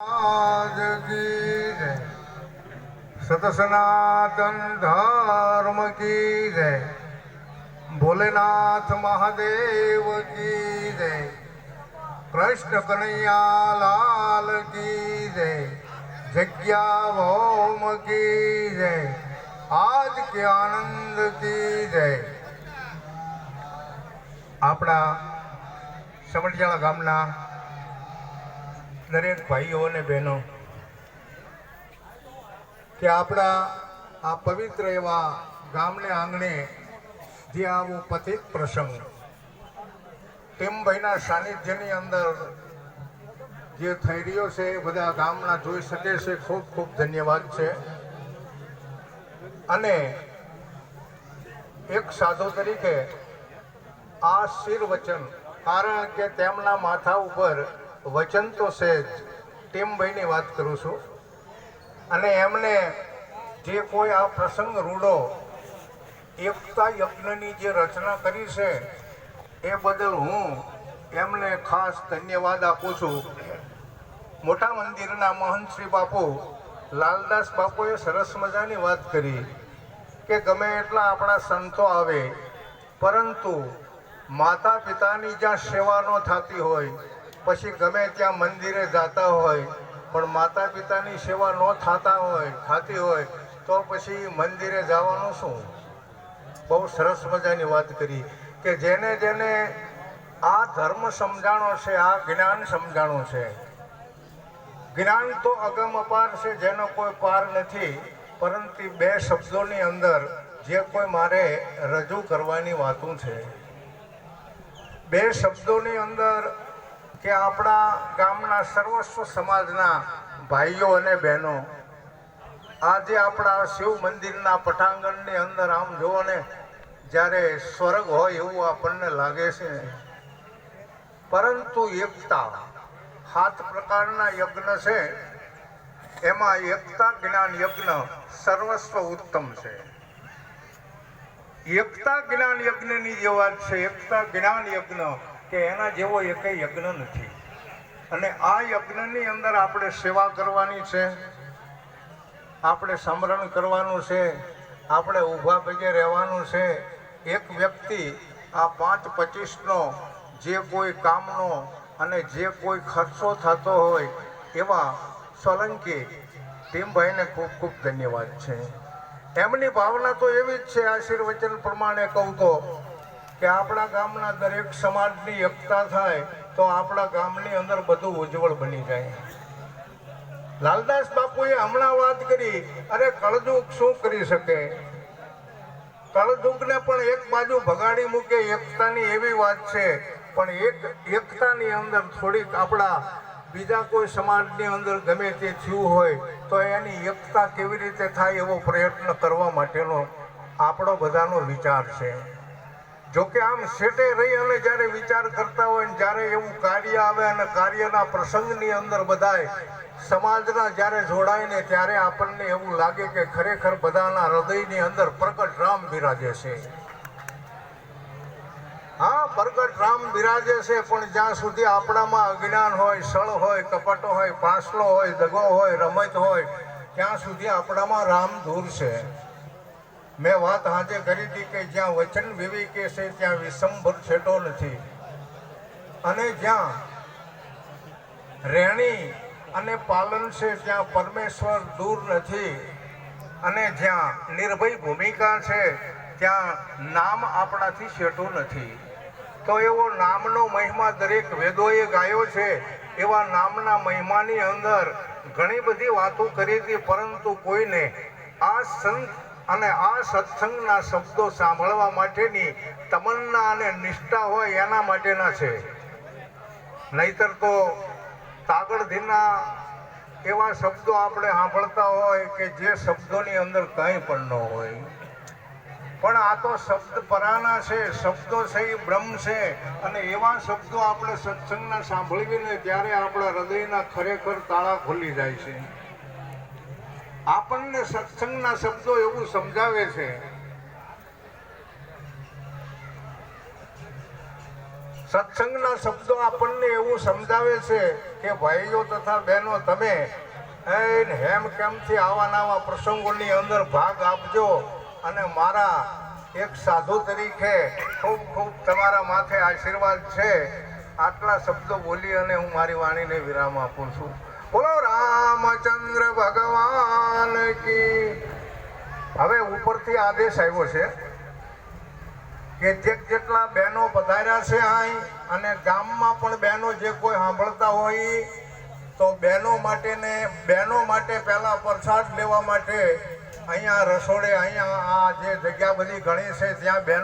જય સતસનાતન ધર્મ કી જય ભોલેનાથ મહાદેવ કી જય કૃષ્ણ કનૈયા લાલ કી જય જગ્યા ભૌમ કી જય આજ કે આનંદ કી જય આપણા સમઢિયાળા ગામના દરેક ભાઈઓ અને બહેનો, કે આપણા આ પવિત્ર એવા ગામને આંગણે જે આવો પતિત પ્રસંગ ટીમભાઈના સાનિધ્યની અંદર જે થઈ રહ્યો છે, એ બધા ગામના જોઈ શકે છે. ખૂબ ખૂબ ધન્યવાદ છે. અને એક સાધુ તરીકે આ શિર વચન કારણ કે તેમના માથા ઉપર વચન તો સેજ ટીમભાઈની વાત કરું છું. અને એમને જે કોઈ આ પ્રસંગ રૂડો, એકતા યજ્ઞની જે રચના કરી છે, એ બદલ હું એમને ખાસ ધન્યવાદ આપું છું. મોટા મંદિરના મહંત શ્રી બાપુ, લાલદાસ બાપુએ સરસ મજાની વાત કરી કે ગમે એટલા આપણા સંતો આવે, પરંતુ માતા પિતાની જ્યાં સેવા ન થતી હોય પછી ગમે ત્યાં મંદિરે જતા હોય, પણ માતા પિતાની સેવા ન થતા હોય, થતી હોય, તો પછી મંદિરે જવાનું શું? બહુ સરસ મજાની વાત કરી કે જેને જેને આ ધર્મ સમજાણો છે, આ જ્ઞાન સમજાણો છે. જ્ઞાન તો અગમ અપાર છે, જેનો કોઈ પાર નથી, પરંતુ બે શબ્દોની અંદર જે કોઈ મારે રજૂ કરવાની વાતું છે. બે શબ્દોની અંદર કે આપણા ગામના સર્વસ્વ સમાજના ભાઈઓ અને બહેનો આજે આપણા શિવ મંદિરના પટાંગણની અંદર આમ જુઓ ને, જ્યારે સ્વર્ગ હોય એવું આપણને લાગે છે. પરંતુ એકતા સાત પ્રકારના યજ્ઞ છે. એમાં એકતા જ્ઞાન યજ્ઞ સર્વસ્વ ઉત્તમ છે. એકતા જ્ઞાન યજ્ઞની જે વાત છે, એકતા જ્ઞાન યજ્ઞ કે એના જેવો એકે યજ્ઞ નથી. અને આ યજ્ઞની અંદર આપણે સેવા કરવાની છે, આપણે સમરણ કરવાનું છે, આપણે ઊભા પગે રહેવાનું છે. એક વ્યક્તિ આ પાંચ પચીસનો જે કોઈ કામનો અને જે કોઈ ખર્ચો થતો હોય એવા સોલંકી ટીમભાઈને ખૂબ ખૂબ ધન્યવાદ છે. એમની ભાવના તો એવી જ છે, આશીર્વચન પ્રમાણે કહું તો કે આપણા ગામના દરેક સમાજની એકતા થાય તો આપણા ગામની અંદર બધું ઉજ્જવળ બની જાય. લાલદાસ બાપુએ હમણાં વાત કરી, અરે કળજુગ શું કરી શકે? કળજુગને પણ એક બાજુ ભગાડી મૂકે એકતાની એવી વાત છે, પણ એક એકતાની અંદર થોડીક આપણા બીજા કોઈ સમાજની અંદર ગમે તે થયું હોય, તો એની એકતા કેવી રીતે થાય એવો પ્રયત્ન કરવા માટેનો આપણો બધાનો વિચાર છે. જોકે આમ સેટે રહી અને જ્યારે વિચાર કરતા હોય જ્યારે એવું કાર્ય આવે અને કાર્યના પ્રસંગની અંદર બધાય સમાજના જ્યારે જોડાય ને ત્યારે આપણને એવું લાગે કે ખરેખર બધાના હૃદયની અંદર પ્રગટ રામ બિરાજે છે. હા, પ્રગટ રામ બિરાજે છે, પણ જ્યાં સુધી આપણામાં અજ્ઞાન હોય, સળ હોય, કપટ હોય, પાસલો હોય, દગો હોય, રમત હોય, ત્યાં સુધી આપણામાં રામ દૂર છે. મેં વાત હાજે કરી હતી કે જ્યાં વચન વિવેકે છે, ત્યાં વિસંભર છેટો નથી. અને જ્યાં રેણી અને પાલન છે, ત્યાં પરમેશ્વર દૂર નથી. અને જ્યાં નિર્ભય ભૂમિકા છે, ત્યાં નામ આપણાથી છેટું નથી. તો એવો નામનો મહિમા દરેક વેદોએ ગાયો છે, એવા નામના મહિમાની અંદર ઘણી બધી વાતો કરી હતી, પરંતુ કોઈને આ સંત અને આ સત્સંગના શબ્દો સાંભળવા માટેની તમન્ના અને નિષ્ઠા હોય એના માટેના છે. નહીતર તો તાગડધીના એવા શબ્દો આપણે સાંભળતા હોય કે જે શબ્દોની અંદર કંઈ પણ ન હોય. પણ આ તો શબ્દ પરાના છે, શબ્દો છે, એ બ્રહ્મ છે. અને એવા શબ્દો આપણે સત્સંગના સાંભળવીને ત્યારે આપણા હૃદયના ખરેખર તાળા ખુલી જાય છે. આપણને સત્સંગના શબ્દો એવું સમજાવે છે. સત્સંગના શબ્દો આપણને એવું સમજાવે છે કે ભાઈઓ તથા બહેનો, તમે હેમ કેમથી આવા નવા પ્રસંગોની અંદર ભાગ આપજો અને મારા એક સાધુ તરીકે ખૂબ ખૂબ તમારા માથે આશીર્વાદ છે. આટલા શબ્દો બોલી અને હું મારી વાણીને વિરામ આપું છું. બોલો રામચંદ્ર ભગવાન. કી હવે ઉપરથી આદેશ આવ્યો છે કે જે જેટલા બહેનો પધાર્યા છે અહીં અને ગામમાં પણ બહેનો જે કોઈ સાંભળતા હોય તો બહેનો માટે ને બહેનો માટે પહેલાં પ્રસાદ લેવા માટે અહીંયા રસોડે અહીંયા આ જે જગ્યા બધી ઘણી છે ત્યાં બહેનો